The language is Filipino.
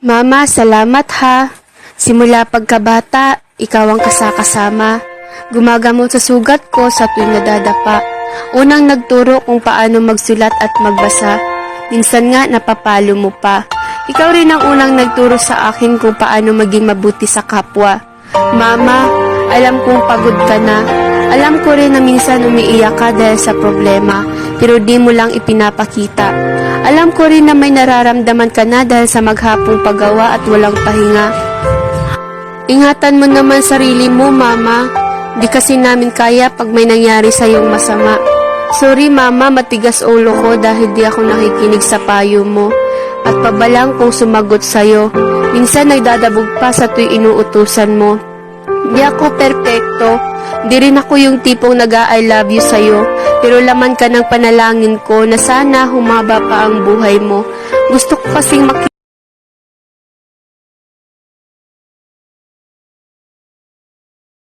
Mama, salamat ha. Simula pagkabata, ikaw ang kasakasama. Gumagamot sa sugat ko sa tuwing nadadapa. Unang nagturo kung paano magsulat at magbasa. Minsan nga napapalo mo pa. Ikaw rin ang unang nagturo sa akin kung paano maging mabuti sa kapwa. Mama, alam kong pagod ka na. Alam ko rin na minsan umiiyak ka dahil sa problema, pero di mo lang ipinapakita. Alam ko rin na may nararamdaman ka na dahil sa maghapong paggawa at walang pahinga. Ingatan mo naman sarili mo, Mama. Di kasi namin kaya pag may nangyari sa iyong masama. Sorry, Mama, matigas ulo ko dahil di ako nakikinig sa payo mo. At pabalang kung sumagot sa'yo. Minsan nagdadabog pa sa tuwi inuutusan mo. Di ako perpekto. Di rin ako yung tipong nag I love you sa'yo. Pero laman ka ng panalangin ko na sana humaba pa ang buhay mo. Gusto ko kasing makita